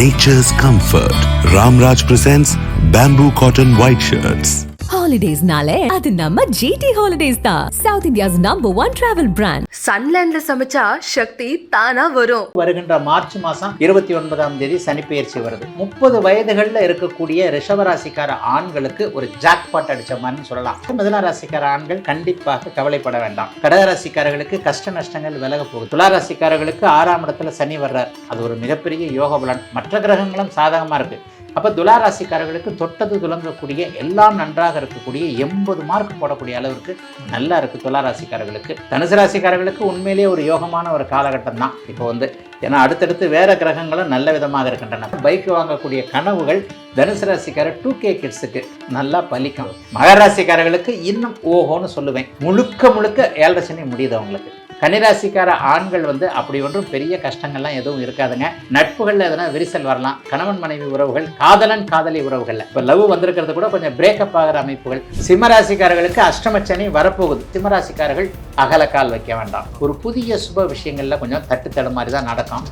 nature's comfort. Ramraj presents bamboo cotton white shirts. ஹாலிடேஸ்னாலே அது நம்ம ஜிடி ஹாலிடேஸ் தான். South India's number one travel brand சன்லேண்ட்ல சமைச்சா சக்தி தானா வரும். வருகின்ற மார்ச் மாதம் இருபத்தி ஒன்பதாம் தேதி சனிப்பெயர்ச்சி வருது. முப்பது வயதுகளில் இருக்கக்கூடிய ரிஷபராசிக்கார ஆண்களுக்கு ஒரு ஜாக்பாட் அடிச்ச மாதிரி சொல்லலாம். மிதன ராசிக்கார ஆண்கள் கண்டிப்பாக கவலைப்பட வேண்டாம். கடகராசிக்காரர்களுக்கு கஷ்ட நஷ்டங்கள் விலக போகுது. துளாராசிக்காரர்களுக்கு ஆறாம் இடத்துல சனி வர்றார். அது ஒரு மிகப்பெரிய யோக பலன் மற்ற கிரகங்களும் சாதகமாக இருக்கு. அப்போ துளாராசிக்காரர்களுக்கு தொட்டது துலங்கக்கூடிய எல்லாம் நன்றாக இருக்கக்கூடிய எண்பது மார்க் போடக்கூடிய அளவிற்கு நல்லா இருக்குது துளாராசிக்காரர்களுக்கு. தனுசு ராசிக்காரர்களுக்கு உண்மையிலேயே ஒரு யோகமான ஒரு காலகட்டம் தான் இப்போ வந்து. ஏன்னா அடுத்தடுத்து வேறு கிரகங்களும் நல்ல விதமாக இருக்கின்றன. பைக் வாங்கக்கூடிய கனவுகள் தனுசு ராசிக்காரர் டூ கே கிட்ஸுக்கு நல்லா பலிக்கும். மகராசிக்காரர்களுக்கு இன்னும் ஓஹோன்னு சொல்லுவேன். முழுக்க முழுக்க ஏழரை சனி முடியுது அவங்களுக்கு. கன்னிராசிக்கார ஆண்கள் வந்து அப்படி ஒன்றும் பெரிய கஷ்டங்கள்லாம் எதுவும் இருக்காதுங்க. நட்புகளில் எதனா விரிசல் வரலாம். கணவன் மனைவி உறவுகள் காதலன் காதலி உறவுகள் இப்போ லவ் வந்திருக்கிறது கூட கொஞ்சம் பிரேக்கப் ஆகிற அமைப்புகள். சிம்மராசிக்காரர்களுக்கு அஷ்டமச்சனி வரப்போகுது. சிம்மராசிக்காரர்கள் அகலக்கால் வைக்க வேண்டாம். ஒரு புதிய சுப விஷயங்கள்ல கொஞ்சம் தட்டு தடு மாதிரி தான் நடக்கும்.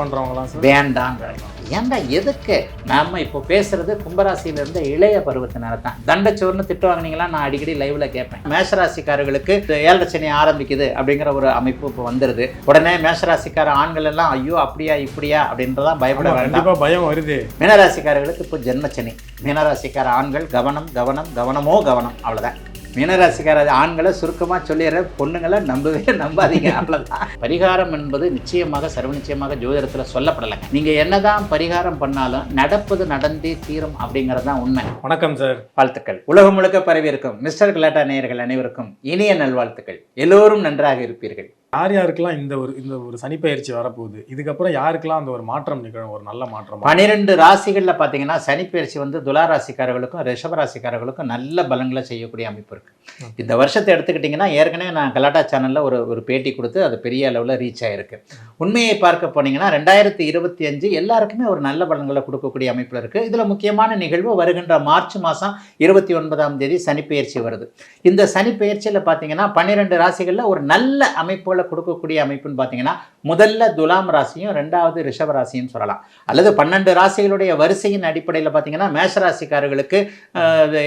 பண்றவங்களாம் வேண்டாங்க ஏன்டா எதுக்கு? நாம இப்போ பேசுறது கும்பராசியில இருந்த இளைய பருவத்தினர் தான். தண்டச்சோர்னு திட்டு வாங்கினீங்களா நான் அடிக்கடி லைவ்ல கேட்பேன். மேஷராசிக்காரர்களுக்கு ஏழரை சனி ஆரம்பிக்குது அப்படிங்கிற ஒரு அமைப்பு இப்போ வந்துருது. உடனே மேஷராசிக்கார ஆண்கள் எல்லாம் ஐயோ அப்படியா இப்படியா? அப்படின்றதான் பயப்பட வேண்டாம். பயம் வருது. மீனராசிக்காரர்களுக்கு இப்போ ஜென்மச்சனி. மீனராசிக்கார ஆண்கள் கவனம் கவனம் கவனமோ கவனம். அவ்வளோதான் மீனராசிக்கார ஆண்களை சுருக்கமாக சொல்லிடுற பொண்ணுங்களை நம்பவே நம்பாதீங்க அவ்வளோதான் பரிகாரம் என்பது நிச்சயமாக சர்வ நிச்சயமாக ஜோதிடத்தில் சொல்லப்படலைங்க. நீங்கள் என்னதான் பரிகாரம் பண்ணாலும் நடப்பது நடந்தே தீரும் அப்படிங்கிறது தான் உண்மை. வணக்கம் சார் வாழ்த்துக்கள். உலகம் முழுக்க பரவி இருக்கும் மிஸ்டர் கலாட்டா நேயர்கள் அனைவருக்கும் இனிய நல்வாழ்த்துக்கள். எல்லோரும் நன்றாக இருப்பீர்கள். யார் யாருக்கெல்லாம் இந்த ஒரு இந்த ஒரு சனிப்பெயர்ச்சி வரப்போகுது? இதுக்கப்புறம் யாருக்கெல்லாம் அந்த ஒரு மாற்றம் நிகழும் ஒரு நல்ல மாற்றம்? பனிரெண்டு ராசிகளில் பார்த்தீங்கன்னா சனிப்பெயர்ச்சி வந்து துலா ராசிக்காரர்களுக்கும் ரிஷப ராசிக்காரர்களுக்கும் நல்ல பலன்களை செய்யக்கூடிய அமைப்பு இருக்கு. இந்த வருஷத்தை எடுத்துக்கிட்டிங்கன்னா ஏற்கனவே நான் கலாட்டா சேனலில் ஒரு ஒரு பேட்டி கொடுத்து அது பெரிய அளவில் ரீச் ஆயிருக்கு. உண்மையை பார்க்க போனீங்கன்னா ரெண்டாயிரத்தி இருபத்தி அஞ்சு எல்லாருக்குமே ஒரு நல்ல பலன்களை கொடுக்கக்கூடிய அமைப்பில் இருக்கு. இதில் முக்கியமான நிகழ்வு வருகின்ற மார்ச் மாதம் இருபத்தி ஒன்பதாம் தேதி சனிப்பெயர்ச்சி வருது. இந்த சனிப்பெயர்ச்சியில் பார்த்தீங்கன்னா பன்னிரெண்டு ராசிகளில் ஒரு நல்ல அமைப்புகளை கொடுக்கக்கூடிய அமைப்புன்னு பார்த்தீங்கன்னா முதல்ல துலாம் ராசியும் ரெண்டாவது ரிஷப ராசியும் சொல்லலாம். அல்லது பன்னெண்டு ராசிகளுடைய வரிசையின் அடிப்படையில் பார்த்தீங்கன்னா மேஷ ராசிக்காரர்களுக்கு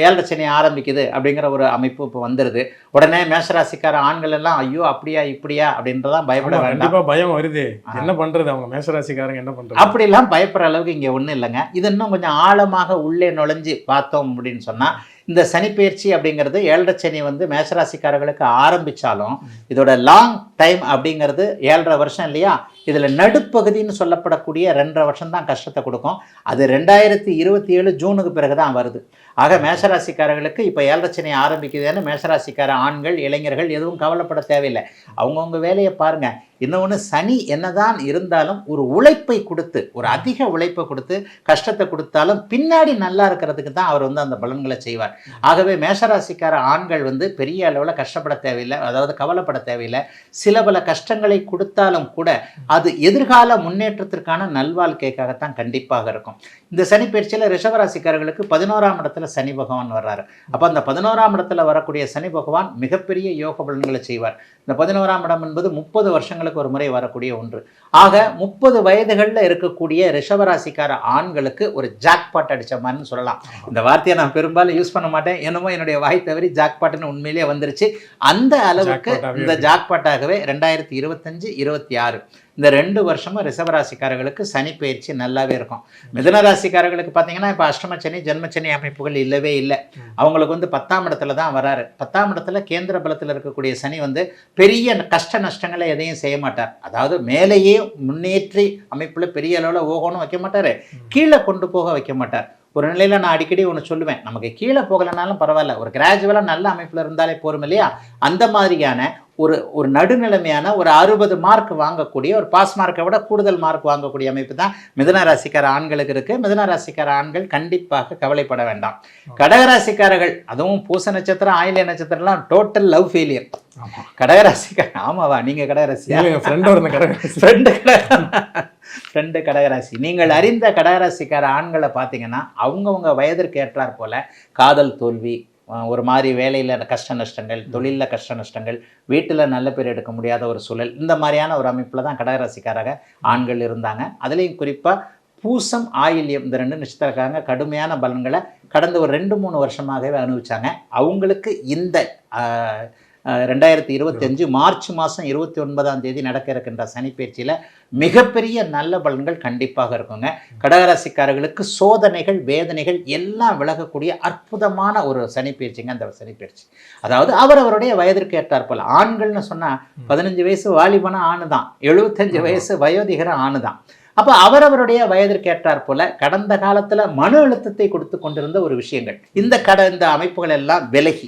ஏழரை சனி ஆரம்பிக்குது அப்படிங்கிற ஒரு அமைப்பு இப்போ வந்துடுது உடனே மேஷ ராசிக்கார ஆண்கள் எல்லாம் ஐயோ அப்படியா இப்படியா? அப்படின்றதான் பயப்பட ஆமா, வேண்டாம். கண்டிப்பா பயம் வருது. என்ன பண்றது? அவங்க மேஷராசிக்காரங்க என்ன பண்றது? அப்படிலாம் பயப்படுற அளவுக்கு இங்கே ஒன்றும் இல்லைங்க. இது இன்னும் கொஞ்சம் ஆழமாக உள்ளே நுழைஞ்சு பார்த்தோம் அப்படின்னு சொன்னால் இந்த சனிப்பெயர்ச்சி அப்படிங்கிறது ஏழரை சனி வந்து மேஷராசிக்காரர்களுக்கு ஆரம்பித்தாலும் இதோட லாங் டைம் அப்படிங்கிறது ஏழரை வருஷம் இல்லையா? இதில் நடுப்பகுதின்னு சொல்லப்படக்கூடிய ரெண்டரை வருஷம் தான் கஷ்டத்தை கொடுக்கும். அது ரெண்டாயிரத்தி இருபத்தி ஏழு ஜூனுக்கு பிறகு தான் வருது. ஆக மேஷராசிக்காரர்களுக்கு இப்போ ஏழரை சனி ஆரம்பிக்குதுன்னு மேஷராசிக்கார ஆண்கள் இளைஞர்கள் எதுவும் கவலைப்பட தேவையில்லை. அவங்கவுங்க வேலையை பாருங்கள் இன்னொன்று சனி என்னதான் இருந்தாலும் ஒரு உழைப்பை கொடுத்து ஒரு அதிக உழைப்பை கொடுத்து கஷ்டத்தை கொடுத்தாலும் பின்னாடி நல்லா இருக்கிறதுக்கு தான் அவர் வந்து அந்த பலன்களை செய்வார். ஆகவே மேஷராசிக்கார ஆண்கள் வந்து பெரிய அளவில் கஷ்டப்பட தேவையில்லை அதாவது கவலைப்பட தேவையில்லை. சில பல கஷ்டங்களை கொடுத்தாலும் கூட அது எதிர்கால முன்னேற்றத்திற்கான நல்வாழ்க்கைக்காகத்தான் கண்டிப்பாக இருக்கும். இந்த சனி பயிற்சியில் ரிஷபராசிக்காரர்களுக்கு பதினோராம் இடத்துல சனி பகவான் வர்றாரு. அப்போ அந்த பதினோராம் இடத்துல வரக்கூடிய சனி பகவான் மிகப்பெரிய யோக பலன்களை செய்வார். இந்த பதினோராம் இடம் என்பது முப்பது வருஷங்களுக்கு ஒரு முறை வரக்கூடிய ஒன்று. ஆக முப்பது வயதுகளில் இருக்கக்கூடிய ரிஷபராசிக்கார ஆண்களுக்கு ஒரு ஜாக்பாட் அடிச்ச மாதிரின்னு சொல்லலாம். இந்த வார்த்தையை நான் பெரும்பாலும் யூஸ் பண்ண மாட்டேன். என்னமோ என்னுடைய வாய் தவறி ஜாக்பாட்னு உண்மையிலேயே வந்துருச்சு. அந்த அளவுக்கு இந்த. ஜாக்பாட்டாகவே ரெண்டாயிரத்தி இருபத்தஞ்சு இருபத்தி ஆறு. இந்த ரெண்டு வருஷமும் ரிஷபராசிக்காரர்களுக்கு சனி பயிற்சி நல்லாவே இருக்கும். மிதுன ராசிக்காரர்களுக்கு பார்த்தீங்கன்னா இப்போ அஷ்டமச்சனி ஜென்மச்சனி அமைப்புகள் இல்லவே இல்லை. அவங்களுக்கு வந்து பத்தாம் இடத்துல தான் வராரு. பத்தாம் இடத்துல கேந்திர பலத்தில் இருக்கக்கூடிய சனி வந்து பெரிய கஷ்ட நஷ்டங்களை எதையும் செய்ய மாட்டார். அதாவது மேலேயே முன்னேற்றி அமைப்பில் பெரிய அளவில் ஓகோன்னு வைக்க மாட்டார். கீழே கொண்டு போக வைக்க மாட்டார். ஒரு நிலையில் நான் அடிக்கடி ஒன்று சொல்லுவேன். நமக்கு கீழே போகலைனாலும் பரவாயில்ல. ஒரு கிராஜுவலாக நல்ல அமைப்பில் இருந்தாலே போரும் இல்லையா? அந்த மாதிரியான ஒரு ஒரு நடுநிலைமையான ஒரு அறுபது மார்க் வாங்கக்கூடிய ஒரு பாஸ் மார்க்கை விட கூடுதல் மார்க் வாங்கக்கூடிய அமைப்பு தான் மிதுன ராசிக்கார ஆண்களுக்கு இருக்கு. மிதுன ராசிக்கார ஆண்கள் கண்டிப்பாக கவலைப்பட வேண்டாம். கடகராசிக்காரர்கள் அதுவும் பூச நட்சத்திரம் ஆயில்ய நட்சத்திரம்லாம் டோட்டல் லவ் ஃபெயிலியர். கடகராசிக்கார ஆமாவா? நீங்க கடகராசியா? என் ஃப்ரெண்டோட இந்த கடை ஃப்ரெண்டு ஃப்ரெண்டு கடகராசி. நீங்கள் அறிந்த கடகராசிக்கார ஆண்களை பார்த்தீங்கன்னா அவங்கவுங்க வயதிற்கு ஏற்றாற் போல காதல் தோல்வி ஒரு மாதிரி வேலையில் கஷ்ட நஷ்டங்கள் தொழிலில் கஷ்ட நஷ்டங்கள் வீட்டில் நல்ல பேர் எடுக்க முடியாத ஒரு சூழல் இந்த மாதிரியான ஒரு அமைப்பில் தான் கடகராசிக்காராக ஆண்கள் இருந்தாங்க. அதுலேயும் குறிப்பாக பூசம் ஆயில்யம் இந்த ரெண்டு நட்சத்திரக்காரங்க கடுமையான பலன்களை கடந்த ஒரு ரெண்டு மூணு வருஷமாகவே அனுபவிச்சாங்க. அவங்களுக்கு இந்த ரெண்டாயிரத்தி இருபத்தஞ்சு மார்ச் மாதம் இருபத்தி ஒன்பதாம் தேதி நடக்க இருக்கின்ற சனிப்பயிற்சியில் மிகப்பெரிய நல்ல பலன்கள் கண்டிப்பாக இருக்குங்க. கடகராசிக்காரர்களுக்கு சோதனைகள் வேதனைகள் எல்லாம் விலகக்கூடிய அற்புதமான ஒரு சனிப்பயிற்சிங்க அந்த சனிப்பயிற்சி அதாவது அவரவருடைய வயதிற்கு ஏற்றாற்போல் ஆண்கள்னு சொன்னா பதினஞ்சு வயசு வாலிபன ஆணு தான் எழுபத்தஞ்சு வயசு வயோதிகர ஆணு தான் அப்போ அவரவருடைய வயதிற்கு ஏற்றாற் போல கடந்த காலத்துல மன அழுத்தத்தை கொடுத்து கொண்டிருந்த ஒரு விஷயங்கள். இந்த கட இந்த அமைப்புகள் எல்லாம் விலகி.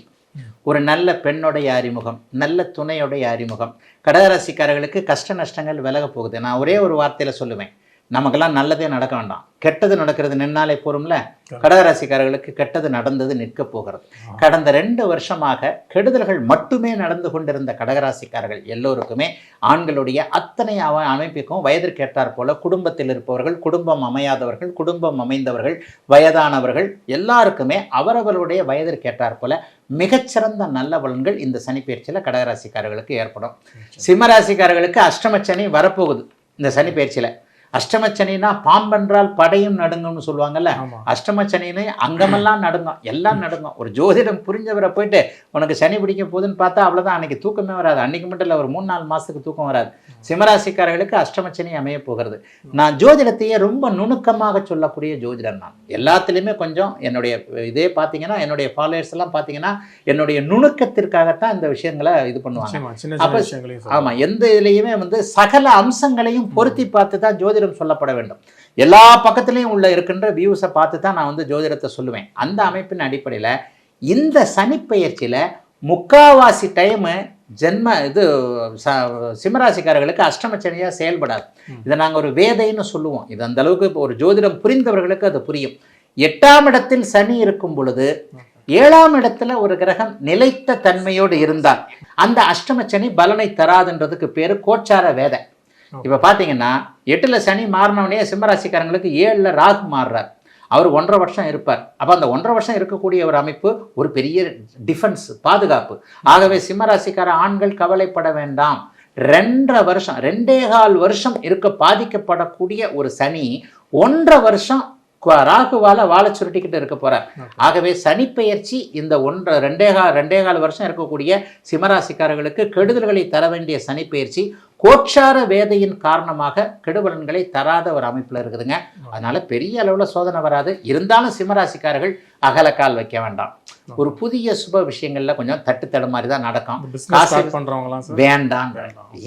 ஒரு நல்ல பெண்ணுடைய அறிமுகம் நல்ல துணையுடைய அறிமுகம். கடகராசிக்காரர்களுக்கு கஷ்ட நஷ்டங்கள் விலக போகுது. நான் ஒரே ஒரு வார்த்தையில் சொல்லுவேன். நமக்கெல்லாம் நல்லதே நடக்க வேண்டாம். கெட்டது நடக்கிறது நின்னாலே போரும்ல? கடகராசிக்காரர்களுக்கு கெட்டது நடந்தது நிற்க போகிறது. கடந்த ரெண்டு வருஷமாக கெடுதல்கள் மட்டுமே நடந்து கொண்டிருந்த கடகராசிக்காரர்கள் எல்லோருக்குமே ஆண்களுடைய அத்தனை அவ- அமைப்புக்கும் வயதிற்கு ஏற்றாற் போல குடும்பத்தில் இருப்பவர்கள் குடும்பம் அமையாதவர்கள் குடும்பம் அமைந்தவர்கள் வயதானவர்கள் எல்லாருக்குமே அவரவர்களுடைய வயதிற்கு ஏற்றாற் போல மிகச்சிறந்த நல்ல பலன்கள் இந்த சனிப்பயிற்சியில் கடகராசிக்காரர்களுக்கு ஏற்படும். சிம்மராசிக்காரர்களுக்கு அஷ்டமச்சனி வரப்போகுது இந்த சனிப்பயிற்சியில் அஷ்டமச்சனினா பாம்பென்றால் படையும் நடுங்கும்னு சொல்லுவாங்கல்ல. அஷ்டமச்சனின்னு அங்கமெல்லாம் நடுங்கும். எல்லாம் நடுங்கும். ஒரு ஜோதிடம் புரிஞ்சவரை போயிட்டு உனக்கு சனி பிடிக்க போகுதுன்னு பார்த்தா அவ்வளவுதான். அன்னைக்கு தூக்கமே வராது. அன்னைக்கு மட்டும் இல்லை ஒரு மூணு நாலு மாசத்துக்கு தூக்கம் வராது. சிம்மராசிக்காரர்களுக்கு அஷ்டமச்சனி அமைய போகிறது. நான் ஜோதிடத்தையே ரொம்ப நுணுக்கமாக சொல்லக்கூடிய ஜோதிடம் நான். எல்லாத்துலேயுமே கொஞ்சம் என்னுடைய இதே பார்த்தீங்கன்னா என்னுடைய ஃபாலோயர்ஸ் எல்லாம் பார்த்தீங்கன்னா என்னுடைய நுணுக்கத்திற்காகத்தான் இந்த விஷயங்களை இது பண்ணுவாங்க. அப்ப- சின்ன விஷயங்களையும் சொல்லலாம். ஆமா எந்த இதுலயுமே வந்து சகல அம்சங்களையும் பொருத்தி பார்த்து தான் ஜோதிடம் சொல்லப்பட வேண்டும். எல்லா பக்கத்துலயும் உள்ள இருக்கின்ற வியூஸை பார்த்து தான் நான் வந்து ஜோதிடத்தை சொல்லுவேன். அந்த அமைப்பின் அடிப்படையில இந்த சனிப்பெயர்ச்சியில முக்காவாசி டைமு ஜென்ம இது சிம்மராசிக்காரர்களுக்கு அஷ்டமச்சனியா செயல்படாது. இதை நாங்க ஒரு வேதைன்னு சொல்லுவோம். இது அந்த அளவுக்கு இப்போ ஒரு ஜோதிடம் புரிந்தவர்களுக்கு அது புரியும். எட்டாம் இடத்தில் சனி இருக்கும் பொழுது ஏழாம் இடத்துல ஒரு கிரகம் நிலைத்த தன்மையோடு இருந்தால் அந்த அஷ்டமச்சனி பலனை தராதுன்றதுக்கு பேரு கோச்சார வேதை. இப்ப பாத்தீங்கன்னா எட்டுல சனி மாறினவனே சிம்மராசிக்காரங்களுக்கு ஏழுல ராகு மாறுறார். அவர் ஒன்றரை வருஷம் இருப்பார். அப்ப அந்த ஒன்றரை வருஷம் இருக்கக்கூடிய ஒரு அமைப்பு ஒரு பெரிய டிஃபென்ஸ் பாதுகாப்பு. ஆகவே சிம்மராசிக்கார ஆண்கள் கவலைப்பட வேண்டாம். ரெண்டரை வருஷம் ரெண்டே கால் வருஷம் இருக்க பாதிக்கப்படக்கூடிய ஒரு சனி ஒன்றரை வருஷம் ராகுவால வாழை சுருட்டிக்கிட்டு இருக்க போறார். ஆகவே சனிப்பெயர்ச்சி இந்த ஒன்றரை ரெண்டே கால் ரெண்டே கால் வருஷம் இருக்கக்கூடிய சிம்மராசிக்காரர்களுக்கு கெடுதல்களை தர வேண்டிய சனிப்பெயர்ச்சி கோட்சார வேதையின் காரணமாக கெடுபலன்களை தராத ஒரு அமைப்புல இருக்குதுங்க. அதனால பெரிய அளவுல சோதனை வராது. இருந்தாலும் சிம்மராசிக்காரர்கள் அகலக்கால் வைக்க வேண்டாம். ஒரு புதிய சுப விஷயங்கள்ல கொஞ்சம் தட்டு தடுமாறி தான் நடக்கும். காசு சார். வேண்டாம்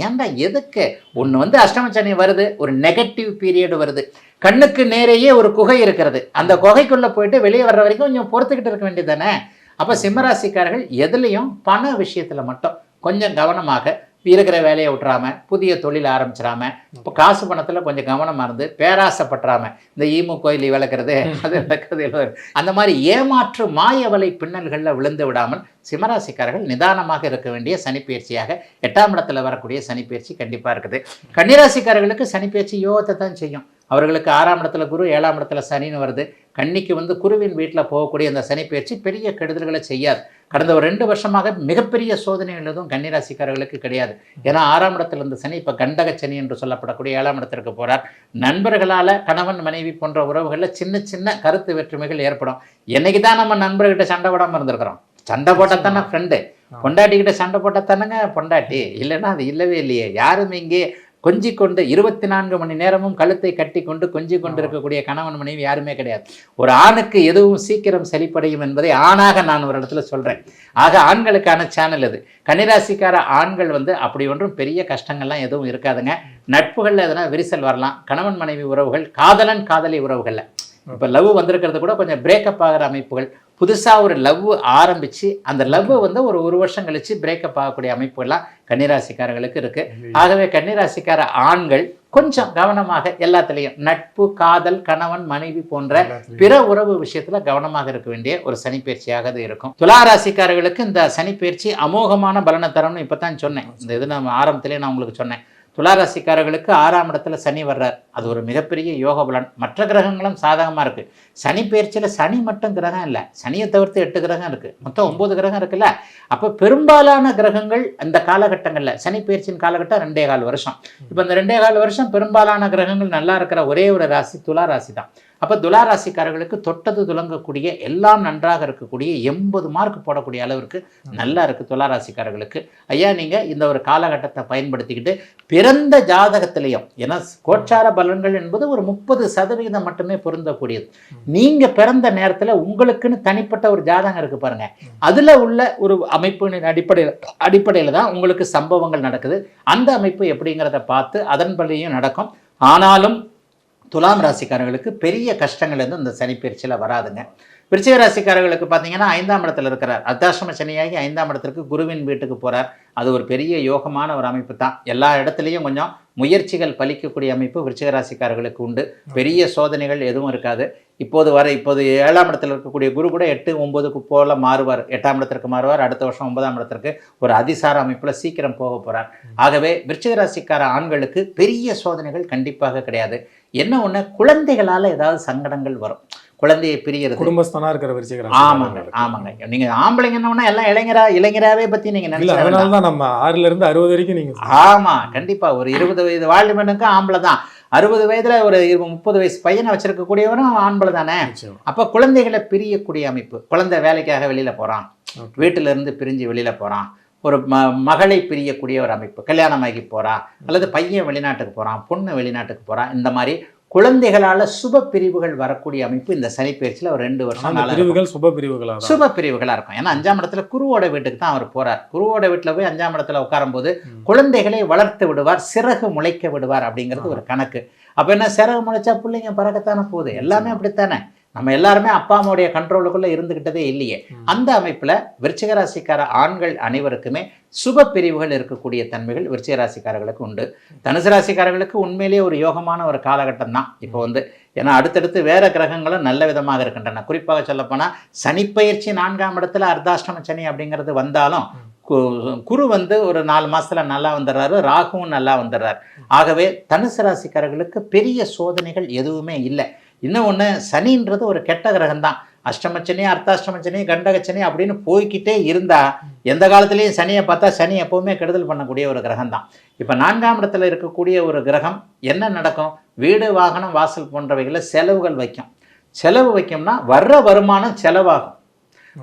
ஏன்டா எதுக்கு? ஒண்ணு வந்து அஷ்டமச்சனி வருது ஒரு நெகட்டிவ் பீரியட் வருது. கண்ணுக்கு நேரேயே ஒரு குகை இருக்கிறது. அந்த குகைக்குள்ள போயிட்டு வெளியே வர்ற வரைக்கும் கொஞ்சம் பொறுத்துக்கிட்டு இருக்க வேண்டியதானே அப்ப சிம்மராசிக்காரர்கள் எதுலயும் பண விஷயத்துல மட்டும் கொஞ்சம் கவனமாக இருக்கிற வேலையை விட்டுறாம புதிய தொழில் ஆரம்பிச்சிடாம இப்போ காசு பணத்தில் கொஞ்சம் கவனமாக இருந்து பேராசைப்பட்டுறாம இந்த ஈமு கோயில் விளக்குறது அது விளக்குறது அந்த மாதிரி ஏமாற்று மாயவலை பின்னல்களில் விழுந்து விடாமல் சிம்மராசிக்காரர்கள் நிதானமாக இருக்க வேண்டிய சனிப்பயிற்சியாக எட்டாம் இடத்துல வரக்கூடிய சனிப்பயிற்சி கண்டிப்பாக இருக்குது. கன்னிராசிக்காரர்களுக்கு சனிப்பயிற்சி யோகத்தை தான் செய்யும். அவர்களுக்கு ஆறாம் இடத்துல குரு ஏழாம் இடத்துல சனின்னு வருது. கன்னிக்கு வந்து குருவின் வீட்டில் போகக்கூடிய அந்த சனிப்பயிற்சி பெரிய கெடுதல்களை செய்யாது. கடந்த ஒரு ரெண்டு வருஷமாக மிகப்பெரிய சோதனைகள் எதுவும் கன்னிராசிக்காரர்களுக்கு கிடையாது. ஏன்னா ஆறாம் இடத்துல இருந்த சனி இப்போ கண்டக சனி என்று சொல்லப்படக்கூடிய ஏழாம் இடத்திற்கு போறார். நண்பர்களால கணவன் மனைவி போன்ற உறவுகளில் சின்ன சின்ன கருத்து வேற்றுமைகள் ஏற்படும். என்னைக்கு தான் நம்ம நண்பர்கிட்ட சண்டை போடாமல் இருந்திருக்கிறோம்? சண்டை போட்டால் தானே ஃப்ரெண்டு பொண்டாட்டிக்கிட்ட சண்டை போட்டால் தானேங்க பொண்டாட்டி? இல்லைன்னா அது இல்லவே இல்லையே. யாரும் இங்கே கொஞ்சி கொண்டு இருபத்தி நான்கு மணி நேரமும் கழுத்தை கட்டி கொண்டு கொஞ்சி கொண்டு இருக்கக்கூடிய கணவன் மனைவி யாருமே கிடையாது. ஒரு ஆணுக்கு எதுவும் சீக்கிரம் செழிப்படையும் என்பதை ஆணாக நான் ஒரு இடத்துல சொல்றேன். ஆக ஆண்களுக்கான சேனல் இது. கன்னிராசிக்கார ஆண்கள் வந்து அப்படி ஒன்றும் பெரிய கஷ்டங்கள்லாம் எதுவும் இருக்காதுங்க. நட்புகளில் எதனா விரிசல் வரலாம். கணவன் மனைவி உறவுகள் காதலன் காதலி உறவுகளில். இப்போ லவ் வந்திருக்கிறது கூட கொஞ்சம் பிரேக்கப் ஆகிற அமைப்புகள். புதுசாக ஒரு லவ் ஆரம்பிச்சு அந்த லவ் வந்து ஒரு ஒரு வருஷம் கழிச்சு பிரேக்கப் ஆகக்கூடிய அமைப்புகள்லாம் கன்னிராசிக்காரர்களுக்கு இருக்கு. ஆகவே கன்னிராசிக்கார ஆண்கள் கொஞ்சம் கவனமாக எல்லாத்துலேயும் நட்பு காதல் கணவன் மனைவி போன்ற பிற உறவு விஷயத்துல கவனமாக இருக்க வேண்டிய ஒரு சனிப்பயிற்சியாக அது இருக்கும். துலா ராசிக்காரர்களுக்கு இந்த சனிப்பயிற்சி அமோகமான பலனை தரும்னு இப்போ தான் சொன்னேன். இந்த இது நம்ம ஆரம்பத்திலே நான் உங்களுக்கு சொன்னேன். துளாராசிக்காரர்களுக்கு ஆறாம் இடத்துல சனி வர்றார். அது ஒரு மிகப்பெரிய யோக பலன். மற்ற கிரகங்களும் சாதகமாக இருக்குது சனி பயிற்சியில் சனி மட்டும் கிரகம் இல்லை. சனியை தவிர்த்து எட்டு கிரகம் இருக்குது மொத்தம் ஒம்பது கிரகம் இருக்குல்ல. அப்போ பெரும்பாலான கிரகங்கள் அந்த காலகட்டங்களில் சனி பயிற்சியின் காலகட்டம் ரெண்டே கால் வருஷம். இப்போ இந்த ரெண்டே கால் வருஷம் பெரும்பாலான கிரகங்கள் நல்லா இருக்கிற ஒரே ஒரு ராசி துலா ராசி தான். அப்போ துலா ராசிக்காரர்களுக்கு தொட்டது துலங்கக்கூடிய எல்லாம் நன்றாக இருக்கக்கூடிய எண்பது மார்க் போடக்கூடிய அளவிற்கு நல்லா இருக்குது துலா ராசிக்காரர்களுக்கு ஐயா நீங்கள் இந்த ஒரு காலகட்டத்தை பயன்படுத்திக்கிட்டு பிறந்த ஜாதகத்திலையும் ஏன்னா கோச்சார பலன்கள் என்பது ஒரு முப்பது சதவிகிதம் மட்டுமே பொருந்தக்கூடியது. நீங்கள் பிறந்த நேரத்தில் உங்களுக்குன்னு தனிப்பட்ட ஒரு ஜாதகம் இருக்கு பாருங்க. அதில் உள்ள ஒரு அமைப்பின் அடிப்படையில் அடிப்படையில் தான் உங்களுக்கு சம்பவங்கள் நடக்குது. அந்த அமைப்பு எப்படிங்கிறத பார்த்து அதன்படியும் நடக்கும். ஆனாலும் துலாம் ராசிக்காரர்களுக்கு பெரிய கஷ்டங்கள் வந்து இந்த சனி பயிற்சியில் வராதுங்க. விருச்சிக ராசிக்காரர்களுக்கு பார்த்தீங்கன்னா ஐந்தாம் இடத்துல இருக்கிறார். அர்த்தாசிரம சனியாகி ஐந்தாம் இடத்திற்கு குருவின் வீட்டுக்கு போகிறார் அது ஒரு பெரிய யோகமான ஒரு அமைப்பு தான். எல்லா இடத்துலையும் கொஞ்சம் முயற்சிகள் பலிக்கக்கூடிய அமைப்பு விருச்சிக ராசிக்காரர்களுக்கு உண்டு. பெரிய சோதனைகள் எதுவும் இருக்காது. இப்போது வர இப்போது ஏழாம் இடத்துல இருக்கக்கூடிய குரு கூட எட்டு ஒன்பதுக்கு போல மாறுவார். எட்டாம் இடத்திற்கு மாறுவார். அடுத்த வருஷம் ஒன்பதாம் இடத்திற்கு ஒரு அதிசார அமைப்பில் சீக்கிரம் போக போகிறார் ஆகவே விருச்சிக ராசிக்கார ஆண்களுக்கு பெரிய சோதனைகள் கண்டிப்பாக கிடையாது. என்ன ஒன்று குழந்தைகளால் ஏதாவது சங்கடங்கள் வரும். குழந்தையை பிரியறது. குடும்பஸ்தனா இருக்கிற விருச்சிக ஆமாங்க ஆமாங்க. நீங்க ஆம்பளைங்கன்னா எல்லாம் இளைஞரா இளைஞராவே பத்தி நீங்க. தான் நம்ம ஆறுல இருந்து அறுபது வரைக்கும் நீங்க ஆமா கண்டிப்பா. ஒரு இருபது வயது வாலிபனுக்கு ஆம்பளை தான். அறுபது வயதுல ஒரு முப்பது வயசு பையனை வச்சிருக்கக்கூடியவரும் ஆண்பளை தானே. அப்ப குழந்தைகளை பிரியக்கூடிய அமைப்பு. குழந்தை வேலைக்காக வெளியில போறான். வீட்டுல இருந்து பிரிஞ்சு வெளியில போறான். ஒரு ம மகளை பிரியக்கூடிய ஒரு அமைப்பு. கல்யாணமாகி போறா அல்லது பையன் வெளிநாட்டுக்கு போறான் பொண்ணு வெளிநாட்டுக்கு போறான் இந்த மாதிரி குழந்தைகளால சுப பிரிவுகள் வரக்கூடிய அமைப்பு இந்த சனி பயிற்சியில ஒரு ரெண்டு வருஷம். பிரிவுகள் சுப பிரிவுகளா தான் சுப பிரிவுகளா இருக்கும். ஏன்னா அஞ்சாம் இடத்துல குருவோட வீட்டுக்கு தான் அவர் போறார். குருவோட வீட்டுல போய் அஞ்சாம் இடத்துல உட்காரும்போது ம். குழந்தைகளை வளர்த்து விடுவார் சிறகு முளைக்க விடுவார் அப்படிங்கிறது ஒரு கணக்கு. அப்ப என்ன சிறகு முளைச்சா பிள்ளைங்க பறக்கத்தானே போகுது? எல்லாமே அப்படித்தானே? நம்ம எல்லாருமே அப்பா அம்மாவுடைய கண்ட்ரோலுக்குள்ள இருந்துகிட்டதே இல்லையே. அந்த அமைப்புல விருச்சிக ராசிக்கார ஆண்கள் அனைவருக்குமே சுப பிரிவுகள் இருக்கக்கூடிய தன்மைகள் விருச்சிக ராசிக்காரர்களுக்கு உண்டு. தனுசு ராசிக்காரர்களுக்கு உண்மையிலேயே ஒரு யோகமான ஒரு காலகட்டம் தான் இப்போ வந்து ஏன்னா அடுத்தடுத்து வேற கிரகங்களும் நல்ல விதமாக இருக்கின்றன. குறிப்பாக சொல்லப்போனால் சனிப்பயிற்சி நான்காம் இடத்துல அர்த்தாஷ்டம சனி அப்படிங்கிறது வந்தாலும் கு- குரு வந்து ஒரு நாலு மாசத்துல நல்லா வந்துடுறாரு ராகுவும் நல்லா வந்துடுறாரு. ஆகவே தனுசு ராசிக்காரர்களுக்கு பெரிய சோதனைகள் எதுவுமே இல்லை. இன்னும் ஒன்று சனின்றது ஒரு கெட்ட கிரகம் தான் அஷ்டமச்சனி அர்த்தாஷ்டமச்சனி கண்டகச்சனி அப்படின்னு போய்க்கிட்டே இருந்தால் எந்த காலத்துலேயும் சனியை பார்த்தா சனி எப்போவுமே கெடுதல் பண்ணக்கூடிய ஒரு கிரகம் தான் இப்போ நான்காம் இடத்துல இருக்கக்கூடிய ஒரு கிரகம் என்ன நடக்கும்? வீடு வாகனம் வாசல் போன்றவைகளை செலவுகள் வைக்கும். செலவு வைக்கும்னா வர்ற வருமானம் செலவாகும்.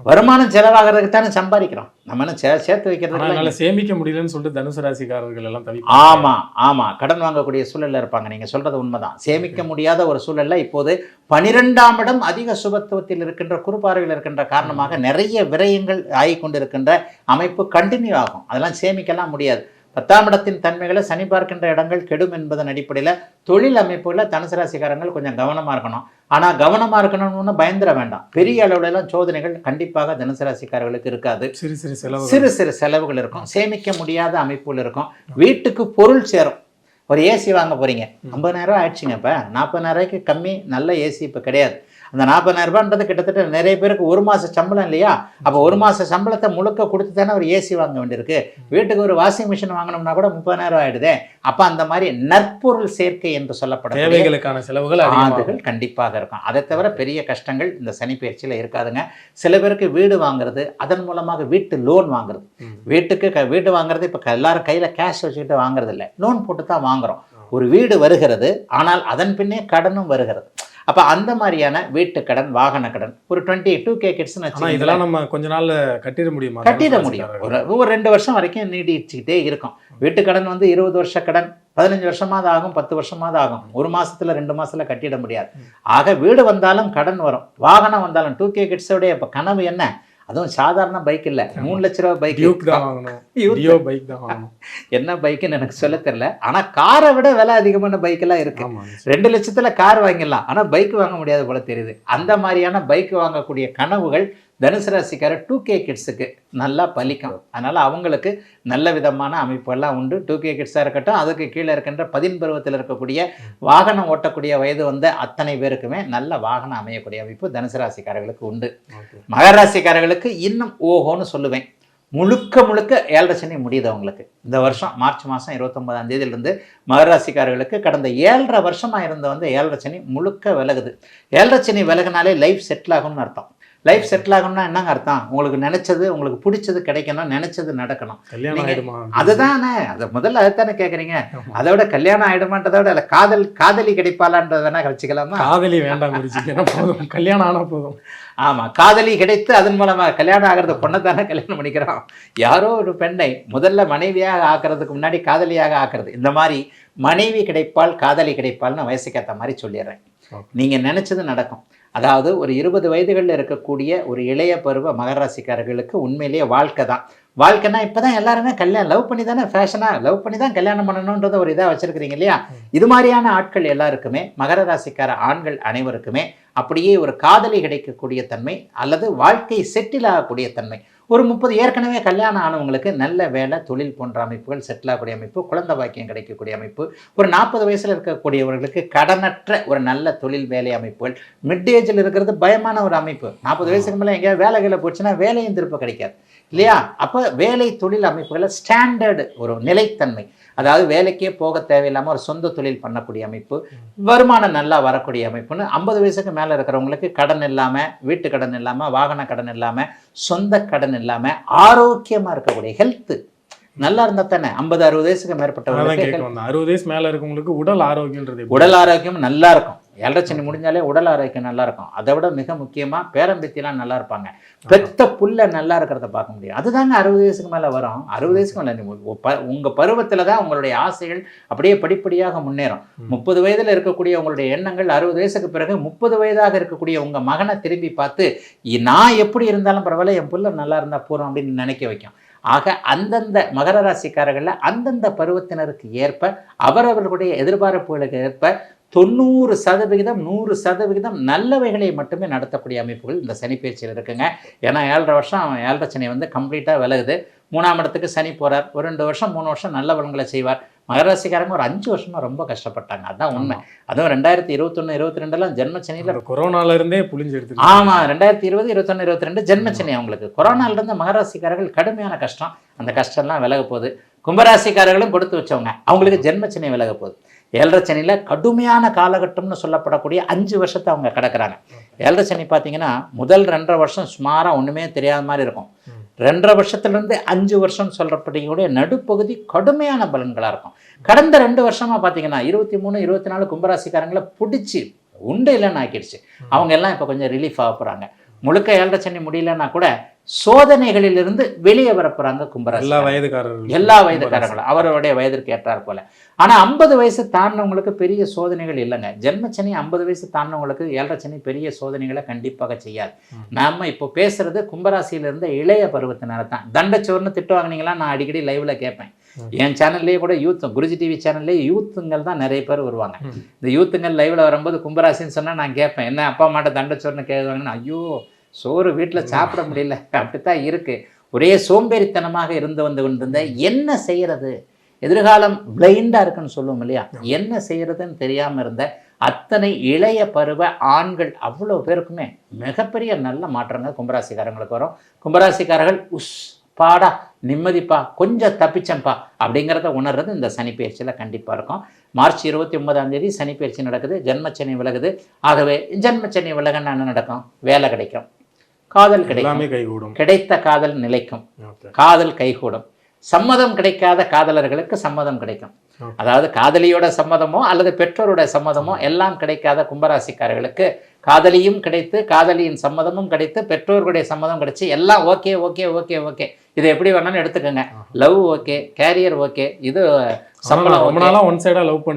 வருமானம் செலவாகிறதுக்கு தானே சம்பாதிக்கிறோம். நம்ம என்ன சே- சேர்த்து என்னால சேமிக்க முடியலன்னு சொல்லிட்டு தனுசு ராசிக்காரர்கள் எல்லாம் தவி ஆமா ஆமா. கடன் வாங்கக்கூடிய சூழல்ல இருப்பாங்க. நீங்க சொல்றது உண்மைதான். சேமிக்க முடியாத ஒரு சூழல்ல இப்போது பனிரெண்டாம் இடம் அதிக சுபத்துவத்தில் இருக்கின்ற குறுபார்வையில் இருக்கின்ற காரணமாக நிறைய விரயங்கள் ஆகி கொண்டிருக்கின்ற அமைப்பு கண்டினியூ ஆகும். அதெல்லாம் சேமிக்கலாம் முடியாது. பத்தாம் இடத்தின் தன்மைகளை சனி பார்க்கின்ற இடங்கள் கெடும் என்பதன் அடிப்படையில் தொழில் அமைப்புல தனுசு ராசிக்காரங்கள் கொஞ்சம் கவனமா இருக்கணும். ஆனா கவனமா இருக்கணும்னு பயந்துட வேண்டாம். பெரிய அளவுல எல்லாம் சோதனைகள் கண்டிப்பாக தனுசு ராசிக்காரர்களுக்கு இருக்காது. சிறு சிறு செலவு சிறு சிறு செலவுகள் இருக்கும். சேமிக்க முடியாத அமைப்புகள் இருக்கும். வீட்டுக்கு பொருள் சேரும். ஒரு ஏசி வாங்க போறீங்க. ஐம்பதாயிரம் ரூபாய் ஆயிடுச்சுங்க இப்போ. நாற்பதாயிரம் ரூபாய்க்கு கம்மி நல்ல ஏசி இப்போ கிடையாது. அந்த நாற்பதாயிரம் ரூபான்றது கிட்டத்தட்ட நிறைய பேருக்கு ஒரு மாச சம்பளம் இல்லையா? அப்போ ஒரு மாச சம்பளத்தை முழுக்க கொடுத்து தானே ஒரு ஏசி வாங்க வேண்டியிருக்கு. வீட்டுக்கு ஒரு வாஷிங் மிஷின் வாங்கணும்னா கூட முப்பதாயிரம் ஆயிடுதே. அப்போ அந்த மாதிரி நற்பொருள் சேர்க்கை என்று சொல்லப்படக்கூடிய தேவைகளுக்கான செலவுகள் ஆண்டுகள் கண்டிப்பாக இருக்கும். அதை தவிர பெரிய கஷ்டங்கள் இந்த சனி பயிற்சியில் இருக்காதுங்க. சில பேருக்கு வீடு வாங்குறது அதன் மூலமாக வீட்டு லோன் வாங்குறது. வீட்டுக்கு வீடு வாங்குறது இப்போ எல்லாரும் கையில் கேஷ் வச்சுக்கிட்டு வாங்குறது இல்லை லோன் போட்டு தான் வாங்குறோம் ஒரு வீடு வருகிறது ஆனால் அதன் பின்னே கடனும் வருகிறது. அப்போ அந்த மாதிரியான வீட்டு கடன் வாகன கடன். ஒரு டுவெண்ட்டி டூ கே கிட்ஸ்னு இதெல்லாம் நம்ம கொஞ்ச நாள்ல கட்டிட முடியுமா? கட்டிட முடியும்? ஒரு ஒரு ரெண்டு வருஷம் வரைக்கும் நீடிச்சுக்கிட்டே இருக்கும். வீட்டு கடன் வந்து இருபது வருஷ கடன் பதினஞ்சு வருஷமாவது ஆகும் பத்து வருஷமாவது ஆகும். ஒரு மாசத்துல ரெண்டு மாசத்துல கட்டிட முடியாது. ஆக வீடு வந்தாலும் கடன் வரும். வாகனம் வந்தாலும் டூ கே கிட்ஸோடைய இப்போ கனவு என்ன? அதுவும் சாதாரண பைக் இல்லை. மூணு லட்ச ரூபா பைக் டியூக் தான் வாங்கணும். பைக் தான் வாங்கணும். என்ன பைக்குன்னு எனக்கு சொல்ல தெரியல. ஆனா காரை விட விலை அதிகமான பைக் எல்லாம் இருக்கு. ரெண்டு லட்சத்துல கார் வாங்கிடலாம். ஆனா பைக் வாங்க முடியாது போல தெரியுது. அந்த மாதிரியான பைக் வாங்கக்கூடிய கனவுகள் தனுசு ராசிக்கார டூ கே கிட்ஸுக்கு நல்லா பலிக்கும். அதனால அவங்களுக்கு நல்ல விதமான அமைப்புகள்லாம் உண்டு. டூ கே கிட்ஸாக இருக்கட்டும் அதுக்கு கீழே இருக்கின்ற பதின் பருவத்தில் இருக்கக்கூடிய வாகனம் ஓட்டக்கூடிய வயது வந்த அத்தனை பேருக்குமே நல்ல வாகனம் அமையக்கூடிய அமைப்பு தனுசு ராசிக்காரர்களுக்கு உண்டு. Okay. மகர ராசிக்காரர்களுக்கு இன்னும் ஓஹோன்னு சொல்லுவேன். முழுக்க முழுக்க ஏழரை சனி முடியுது அவங்களுக்கு. இந்த வருஷம் மார்ச் மாதம் இருபத்தொன்பதாம் தேதியிலிருந்து மகராசிக்காரர்களுக்கு கடந்த ஏழரை வருஷமாக இருந்த வந்து ஏழரை சனி முழுக்க விலகுது. ஏழரை சனி விலகுனாலே லைஃப் செட்டில் ஆகும்னு அர்த்தம். லைஃப் செட்டில் ஆகணும்னா என்னங்க அர்த்தம்? உங்களுக்கு நினைச்சது உங்களுக்கு பிடிச்சது கிடைக்கணும் நினைச்சது நடக்கணும். கல்யாணம் அதுதானே. அதை முதல்ல அதுதானே கேட்குறீங்க அதை விட கல்யாணம் ஆயிடுமான்றதை விட இல்லை காதல் காதலி கிடைப்பாளான்றதை வேணா வச்சுக்கலாமா காதலி வேண்டாம் போதும். கல்யாணம் ஆனா போதும். ஆமா. காதலி கிடைத்து அதன் மூலமா கல்யாணம் ஆகிறது பொண்ணை தானே கல்யாணம் பண்ணிக்கிறோம். யாரோ ஒரு பெண்ணை முதல்ல மனைவியாக ஆக்குறதுக்கு முன்னாடி காதலியாக ஆக்குறது. இந்த மாதிரி மனைவி கிடைப்பால் காதலி கிடைப்பால்னு வயசுக்கு ஏற்ற மாதிரி சொல்லிடுறேன். Okay. நீங்க நினைச்சது நடக்கும். அதாவது ஒரு இருபது வயதுகளில் இருக்கக்கூடிய ஒரு இளைய பருவ மகராசிக்காரர்களுக்கு உண்மையிலேயே வாழ்க்கை தான். வாழ்க்கைனா இப்பதான் எல்லாருமே கல்யாணம் லவ் பண்ணி தானே ஃபேஷனா லவ் பண்ணி தான் கல்யாணம் பண்ணணுன்றத ஒரு இதாக வச்சிருக்கிறீங்க இல்லையா? இது மாதிரியான ஆட்கள் எல்லாருக்குமே மகர ராசிக்கார ஆண்கள் அனைவருக்குமே அப்படியே ஒரு காதலி கிடைக்கக்கூடிய தன்மை அல்லது வாழ்க்கை செட்டில் ஆகக்கூடிய தன்மை. ஒரு முப்பது ஏற்கனவே கல்யாணம் ஆனவங்களுக்கு நல்ல வேலை தொழில் போன்ற அமைப்புகள் செட்டில் ஆகக்கூடிய அமைப்பு குழந்தை பாக்கியம் கிடைக்கக்கூடிய அமைப்பு ஒரு நாற்பது வயசுல இருக்கக்கூடியவர்களுக்கு கடனற்ற ஒரு நல்ல தொழில் வேலை அமைப்புகள் மிட் ஏஜில் இருக்கிறது பயமான ஒரு அமைப்பு. நாற்பது வயசுக்கு மேலே எங்கேயாவது வேலைகளை போச்சுன்னா வேலையும் திருப்ப கிடைக்காது. இல்லையா? அப்போ வேலை தொழில் அமைப்புகளை ஸ்டாண்டர்டு ஒரு நிலைத்தன்மை. அதாவது வேலைக்கே போக தேவையில்லாமல் ஒரு சொந்த தொழில் பண்ணக்கூடிய அமைப்பு வருமானம் நல்லா வரக்கூடிய அமைப்புன்னு ஐம்பது வயசுக்கு மேலே இருக்கிறவங்களுக்கு கடன் இல்லாமல் வீட்டு கடன் இல்லாமல் வாகன கடன் இல்லாமல் சொந்த கடன் இல்லாமல் ஆரோக்கியமாக இருக்கக்கூடிய ஹெல்த்து நல்லா இருந்தா தானே? ஐம்பது அறுபது வயசுக்கு வந்தேன். அறுபது வயசு மேல இருக்கவங்களுக்கு உடல் ஆரோக்கியன்றது எப்படி? உடல் ஆரோக்கியம் நல்லா இருக்கும். சனி முடிஞ்சாலே உடல் ஆரோக்கியம் நல்லா இருக்கும் அதை விட மிக முக்கியமா பேரம்பத்திலாம் நல்லா இருப்பாங்க பெத்த புல்ல நல்லா இருக்கிறத பார்க்க முடியும். அதுதாங்க அறுபது வயசுக்கு மேல வரும். அறுபது வயசுக்கு மேல நீ உ- ப- உங்க பருவத்துல தான் உங்களுடைய ஆசைகள் அப்படியே படிப்படியாக முன்னேறும். முப்பது வயதுல இருக்கக்கூடிய உங்களுடைய எண்ணங்கள் அறுபது வயசுக்கு பிறகு முப்பது வயதாக இருக்கக்கூடிய உங்க மகனை திரும்பி பார்த்து "இ- நான் எப்படி இருந்தாலும் பரவாயில்ல என் புள்ள நல்லா இருந்தா போறோம் அப்படின்னு நினைக்க வைக்கும். ஆக அந்தந்த மகர ராசிக்காரர்களில் அந்தந்த பருவத்தினருக்கு ஏற்ப அவரவர்களுடைய எதிர்பார்ப்புகளுக்கு ஏற்ப தொண்ணூறு சதவிகிதம் நூறு சதவிகிதம் நல்லவைகளை மட்டுமே நடத்தக்கூடிய அமைப்புகள் இந்த சனிப்பயிற்சியில் இருக்குங்க. ஏன்னா ஏழரை வருஷம் ஏழரை சனி வந்து கம்ப்ளீட்டாக விலகுது. மூணாம் இடத்துக்கு சனி போறார். ஒரு ரெண்டு வருஷம் மூணு வருஷம் நல்ல பலன்களை செய்வார். மகராசிக்காரங்க ஒரு அஞ்சு வருஷமா ரொம்ப கஷ்டப்பட்டாங்க. அதான் உண்மை. அதுவும் ரெண்டாயிரத்தி இருபத்தொன்னு இருபத்தி ரெண்டுலாம் ஜென்மச்சனியில் இந்த கொரோனால இருந்தே புளிஞ்சு எடுத்து ஆமா ரெண்டாயிரத்தி இருபது இருபத்தொன்னு இருபத்தி ரெண்டு ஜென்மச்சனி அவங்களுக்கு. கொரோனால இருந்து மகராசிக்காரர்கள் கடுமையான கஷ்டம். அந்த கஷ்டம்லாம் விலக போகுது. கும்பராசிக்காரர்களும் கொடுத்து வச்சவங்க. அவங்களுக்கு ஜென்மச்சனி விலக போகுது. ஏழரை சனியில் கடுமையான காலகட்டம்னு சொல்லப்படக்கூடிய அஞ்சு வருஷத்தை அவங்க கிடக்கிறாங்க. ஏழரை சனி பார்த்தீங்கன்னா முதல் ரெண்டரை வருஷம் சுமாராக ஒன்றுமே தெரியாத மாதிரி இருக்கும். ரெண்டரை வருஷத்துலேருந்து அஞ்சு வருஷம்னு சொல்கிறப்படிக்கூடிய நடுப்பகுதி கடுமையான பலன்களாக இருக்கும். கடந்த ரெண்டு வருஷமாக பார்த்தீங்கன்னா இருபத்தி மூணு இருபத்தி நாலு கும்பராசிக்காரங்களை பிடிச்சி உண்டு இல்லைன்னு ஆக்கிடுச்சு. அவங்க எல்லாம் இப்போ கொஞ்சம் ரிலீஃப் ஆக போகிறாங்க முழுக்க ஏழரை சனி முடியலன்னா கூட சோதனைகளிலிருந்து வெளியே வர போறாங்க கும்பராசி எல்லா வயதுக்காரர்களும் எல்லா வயதுக்காரங்களும் அவருடைய வயதிற்கு ஏற்றார் போல. ஆனா ஐம்பது வயசு தாண்டினவங்களுக்கு பெரிய சோதனைகள் இல்லைங்க. ஜென்மச்சனி ஐம்பது வயசு தாண்டினவங்களுக்கு ஏழரை சனி பெரிய சோதனைகளை கண்டிப்பாக செய்யாது. நாம இப்போ பேசுறது கும்பராசியில இருந்த இளைய பருவத்தினால தான். தண்டச்சோர்னு திட்டு வாங்கினீங்களா? நான் அடிக்கடி லைவ்ல கேட்பேன். என் சேனல்லேயே கூட யூத் குருஜி டிவி சேனல்லே யூத்துங்கள் தான் நிறைய பேர் வருவாங்க. இந்த யூத்துங்கள் லைவ்ல வரும்போது கும்பராசின்னு சொன்னா நான் கேட்பேன் என்ன அப்பா அம்மாட்ட தண்டச்சோர்னு கேட்குவாங்கன்னு ஐயோ சோறு வீட்டில் சாப்பிட முடியல. அப்படித்தான் இருக்கு. ஒரே சோம்பேறித்தனமாக இருந்து வந்து கொண்டிருந்த என்ன செய்யறது? எதிர்காலம் பிளைண்டாக இருக்குன்னு சொல்லுவோம் இல்லையா? என்ன செய்யறதுன்னு தெரியாமல் இருந்த அத்தனை இளைய பருவ ஆண்கள் அவ்வளோ பேருக்குமே மிகப்பெரிய நல்ல மாற்றங்கள் கும்பராசிக்காரங்களுக்கு வரும். கும்பராசிக்காரர்கள் உஸ் பாடா நிம்மதிப்பா கொஞ்சம் தப்பிச்சம்பா அப்படிங்கிறத உணர்றது இந்த சனிப்பெயர்ச்சியில் கண்டிப்பாக இருக்கும். மார்ச் இருபத்தி ஒன்பதாம் தேதி சனிப்பெயர்ச்சி நடக்குது ஜென்மச்சனி விலகுது. ஆகவே ஜென்மச்சனி விலகுன்னா என்ன நடக்கும்? வேலை கிடைக்கும். காதல் கிடைக்கும். கிடைத்த காதல் நிலைக்கும். காதல் கைகூடும். சம்மதம் கிடைக்காத காதலர்களுக்கு சம்மதம் கிடைக்கும். அதாவது காதலியோட சம்மதமோ அல்லது பெற்றோரோட சம்மதமோ எல்லாம் கிடைக்காத கும்பராசிக்காரர்களுக்கு காதலியும் கிடைத்து காதலியின் சம்மதமும் கிடைத்து பெற்றோர்களுடைய சம்மதம் கிடைச்சு எல்லாம் ஓகே ஓகே ஓகே ஓகே. இதை எப்படி வேணாலும் எடுத்துக்கோங்க. லவ் ஓகே கேரியர் ஓகே இது சம்பளம் ரொம்ப okay. நாளா ஒன் சைடா லவ்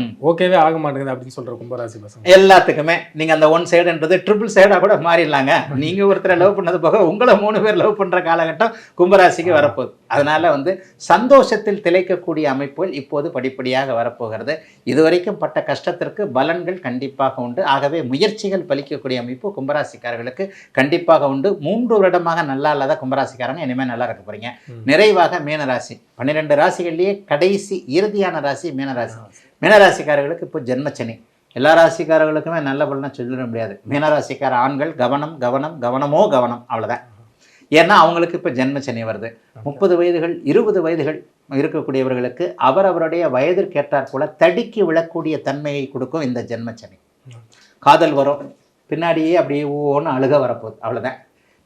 ம். ஓகேவே ஆக மாட்டேங்குது அப்படின்னு சொல்ற கும்பராசி பசங்க. எல்லாத்துக்குமே. நீங்க அந்த ஒன் சைடுன்றது ட்ரிபிள் சைடா கூட மாறிடலாங்க. நீங்க ஒருத்தரை லவ் பண்ணது போக உங்களை மூணு பேர் லவ் பண்ற காலகட்டம் கும்பராசிக்கு வரப்போகுது. அதனால வந்து சந்தோஷத்தில் திளைக்கக்கூடிய அமைப்புகள் இப்போது படிப்படியாக வரப்போகிறது. இதுவரைக்கும் பட்ட கஷ்டத்திற்கு பலன்கள் கண்டிப்பாக உண்டு. ஆகவே முயற்சிகள் பலிக்கக்கூடிய அமைப்பு கும்பராசிக்காரர்களுக்கு கண்டிப்பாக உண்டு. மூன்று வருடமாக நல்லா இல்லாத கும்பராசிக்காரங்க இனிமேல் நல்லா இருக்க போறீங்க. நிறைவாக மீனராசி. பன்னிரெண்டு ராசிகள்லேயே கடைசி இறுதியான ராசி மீனராசி. மீனராசிக்காரர்களுக்கு இப்போ ஜென்மச்சனி. எல்லா ராசிக்காரர்களுக்குமே நல்ல பலனை சொல்லிட முடியாது. மீனராசிக்கார ஆண்கள் கவனம் கவனம் கவனமோ கவனம் அவ்வளோதான் ஏன்னா அவங்களுக்கு இப்போ ஜென்ம சனி வருது முப்பது வயதுகள் இருபது வயதுகள் இருக்கக்கூடியவர்களுக்கு அவரவருடைய வயதிற்கேற்றாற் போல தடுக்கி விழக்கூடிய தன்மையை கொடுக்கும் இந்த ஜென்ம சனி காதல் வரும். பின்னாடியே அப்படியே ஓன்னு அழுக வரப்போகுது. அவ்வளோதான்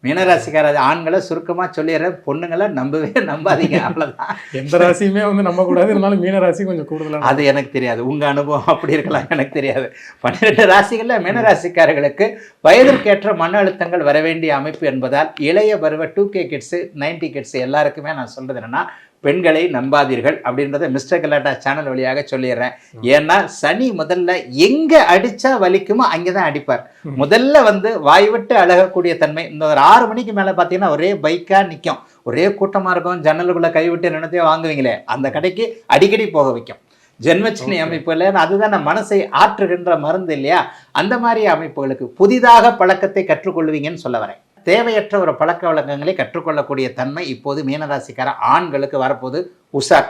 மீனராசிக்கார ஆண்களை சுருக்கமாக சொல்லிடுறேன் பொண்ணுங்களை நம்பவே நம்பாதீங்க அவ்வளோதான் எந்த ராசியுமே வந்து நம்ப கூடாது இருந்தாலும் மீன ராசி கொஞ்சம் கூடுதலான அது எனக்கு தெரியாது. உங்க அனுபவம் அப்படி இருக்கலாம் எனக்கு தெரியாது. பன்னிரெண்டு ராசிகள்ல மீனராசிக்காரர்களுக்கு வயதிற்கேற்ற மன அழுத்தங்கள் வர வேண்டிய அமைப்பு என்பதால் இளைய பருவ two K kids ninety kids எல்லாருக்குமே நான் சொல்றது என்னன்னா பெண்களை நம்பாதீர்கள் அப்படின்றத மிஸ்டர் கலாட்டா சேனல் வழியாக சொல்லிடுறேன். ஏன்னா சனி முதல்ல எங்க அடிச்சா வலிக்குமோ அங்கதான் அடிப்பார். முதல்ல வந்து வாய் விட்டு அழகக்கூடிய தன்மை இந்த ஒரு ஆறு மணிக்கு மேல பாத்தீங்கன்னா ஒரே பைக்கா நிக்கும். ஒரே கூட்டமா இருக்கும் ஜன்னலுக்குள்ள கை விட்டு நினைத்தே வாங்குவீங்களே அந்த கடைக்கு அடிக்கடி போக வைக்கும். ஜென்மச்சினி அமைப்புல அதுதான் நம்ம மனசை ஆற்றுகின்ற மருந்து இல்லையா? அந்த மாதிரி அமைப்புகளுக்கு புதிதாக பழக்கத்தை கற்றுக்கொள்வீங்கன்னு சொல்ல வரேன். தேவையற்ற ஒரு பழக்க வழக்கங்களை கற்றுக்கொள்ளக்கூடிய தன்மை இப்போது மீனராசிக்கார ஆண்களுக்கு வரப்போது உஷார்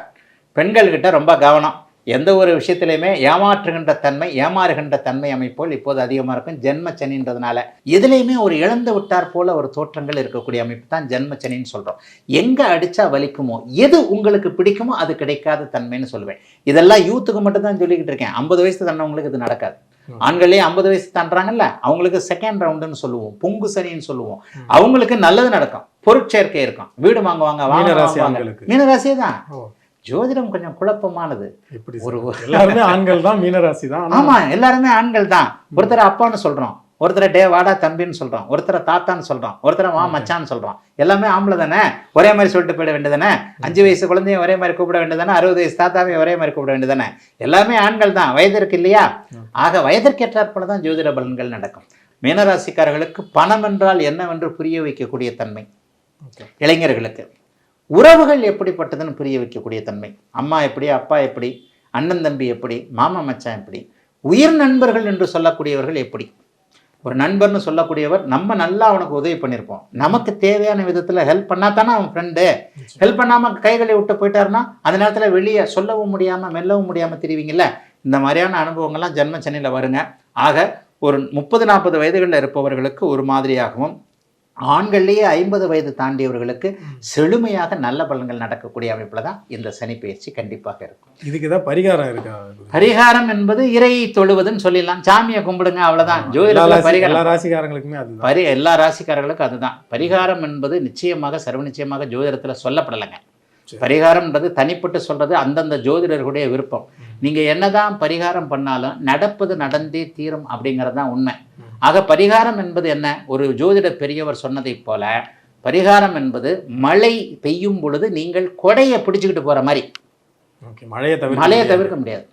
பெண்கள்கிட்ட ரொம்ப கவனம். எந்த ஒரு விஷயத்திலையுமே ஏமாற்றுகின்ற தன்மை ஏமாறுகின்ற தன்மை அமைப்போல் இப்போது அதிகமாக இருக்கும். ஜென்ம சனின்றதுனால. எதுலேயுமே ஒரு இழந்து விட்டார் போல ஒரு தோற்றங்கள் இருக்கக்கூடிய அமைப்பு தான் ஜென்ம சனின்னு சொல்கிறோம் எங்கே அடித்தா வலிக்குமோ எது உங்களுக்கு பிடிக்குமோ அது கிடைக்காத தன்மைன்னு சொல்லுவேன். இதெல்லாம் யூத்துக்கு மட்டும் தான் சொல்லிக்கிட்டு இருக்கேன். ஐம்பது வயசு தாண்டவங்களுக்கு இது நடக்காது. ஆண்களே ஐம்பது வயசு தாண்டுறாங்கல்ல அவங்களுக்கு செகண்ட் ரவுண்டுன்னு சொல்லுவோம். பொங்கு சனின்னு சொல்லுவோம். அவங்களுக்கு நல்லது நடக்கும். பொருட்சேர்க்கை இருக்கும். வீடு வாங்குவாங்க வாங்க மீனராசி. மீனராசியே தான் ஜோதிடம் கொஞ்சம் குழப்பமானது. ஒரு எல்லாருமே ஆண்கள் தான் மீன ராசி தான் ஆமா எல்லாருமே ஆண்கள் தான். ஒருத்தரை அப்பான்னு சொல்றோம். ஒருத்தரை டே வாடா தம்பின்னு சொல்றோம் ஒருத்தரை தாத்தான்னு சொல்றோம் ஒருத்தரை வா மச்சான்னு சொல்றோம் எல்லாமே ஆம்பளை தானே? ஒரே மாதிரி சொல்லிட்டு போயிட வேண்டியதானே அஞ்சு வயசு குழந்தையும் ஒரே மாதிரி கூப்பிட வேண்டியதானே அறுபது வயசு தாத்தாவையும் ஒரே மாதிரி கூப்பிட வேண்டியதானே எல்லாமே ஆண்கள் தான். வயது இருக்கு இல்லையா? ஆக வயதிற்கேற்றாற்போல தான் ஜோதிட பலன்கள் நடக்கும். மீனராசிக்காரர்களுக்கு பணம் என்றால் என்னவென்று புரிய வைக்கக்கூடிய தன்மை. இளைஞர்களுக்கு. உறவுகள் எப்படிப்பட்டதுன்னு புரிய வைக்கக்கூடிய தன்மை? அம்மா எப்படி அப்பா எப்படி அண்ணன் தம்பி எப்படி மாமா மச்சான் எப்படி? உயிர் நண்பர்கள் என்று சொல்லக்கூடியவர்கள் எப்படி? ஒரு நண்பர்னு சொல்லக்கூடியவர் நம்ம நல்லா அவனுக்கு உதவி பண்ணியிருப்போம். நமக்கு தேவையான விதத்தில் ஹெல்ப் பண்ணா தானே அவன் ஃப்ரெண்டு ஹெல்ப் பண்ணாமல் கைகளை விட்டு போயிட்டாருன்னா அந்த நேரத்தில் வெளியே சொல்லவும் முடியாமல் மெல்லவும் முடியாமல் தெரிவிங்கல்ல? இந்த மாதிரியான அனுபவங்கள்லாம் ஜென்ம சென்னையில் வருங்க. ஆக ஒரு முப்பது நாற்பது வயதுகளில் இருப்பவர்களுக்கு ஒரு மாதிரியாகவும் ஆண்கள்லேயே ஐம்பது வயது தாண்டியவர்களுக்கு செழுமையாக நல்ல பலன்கள் நடக்கக்கூடிய அமைப்பில் தான் இந்த சனி பயிற்சி கண்டிப்பாக இருக்கும். இதுக்கு ஏதாவது பரிகாரம் இருக்கா? பரிகாரம் என்பது இறையை தொழுவதுன்னு சொல்லிடலாம். சாமியை கும்பிடுங்க ஜோதிடத்துல ராசி- பரிகாரம். ராசிக்காரங்களுக்குமே அதுதான். பரி எல்லா ராசிக்காரர்களுக்கும் அதுதான். பரிகாரம் என்பது நிச்சயமாக சர்வ நிச்சயமாக ஜோதிடத்துல சொல்லப்படலைங்க. பரிகாரம்ன்றது தனிப்பட்டு சொல்றது அந்தந்த ஜோதிடர்களுடைய விருப்பம். நீங்க என்னதான் பரிகாரம் பண்ணாலும் நடப்பது நடந்தே தீரும் அப்படிங்கிறது தான் உண்மை. ஆக பரிகாரம் என்பது என்ன? ஒரு ஜோதிட பெரியவர் சொன்னதைப் போல பரிகாரம் என்பது மழை பெய்யும் பொழுது நீங்கள் கொடையை பிடிச்சுக்கிட்டு போற மாதிரி. மழையை தவிர மழையை தவிர்க்க முடியாது.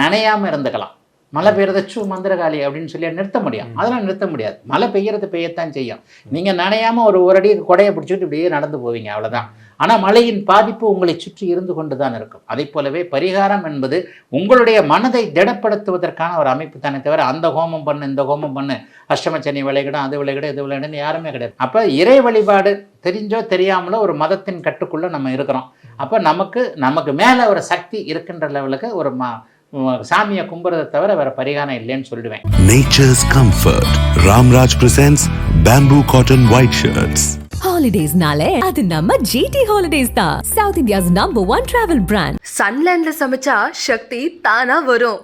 நனையாம இருந்துக்கலாம். மழை பெய்யறத சூ மந்திரகாளி அப்படின்னு சொல்லி நிறுத்த முடியும் அதெல்லாம் நிறுத்த முடியாது. மழை பெய்யறது பெய்யத்தான் செய்யும். நீங்க நனையாம ஒரு ஒரு அடி கொடையை பிடிச்சிட்டு இப்படியே நடந்து போவீங்க அவ்வளவுதான். ஆனால் மழையின் பாதிப்பு உங்களை சுற்றி இருந்து கொண்டு தான் இருக்கும். அதே போலவே பரிகாரம் என்பது உங்களுடைய மனதை திடப்படுத்துவதற்கான ஒரு அமைப்பு தானே தவிர அந்த ஹோமம் பண்ணு இந்த ஹோமம் பண்ணு அஷ்டமச்சனி விளையிடும் அது விளையிடும் இது விளைகிடும் யாருமே கிடையாது. அப்போ இறை வழிபாடு தெரிஞ்சோ தெரியாமலோ ஒரு மதத்தின் கட்டுக்குள்ளே நம்ம இருக்கிறோம். அப்போ நமக்கு நமக்கு மேலே ஒரு சக்தி இருக்கின்ற லெவலுக்கு ஒரு ம- சாமியை கும்புறதை தவிர வேற பரிகாரம் இல்லைன்னு சொல்லிடுவேன். Nature's comfort Ramraj presents bamboo cotton white shirts ஹாலிடேஸ்னாலே அது நம்ம ஜிடி ஹாலிடேஸ் தான். South India's number one travel brand சன்லேண்ட்ல சமைச்சா சக்தி தானா வரும்.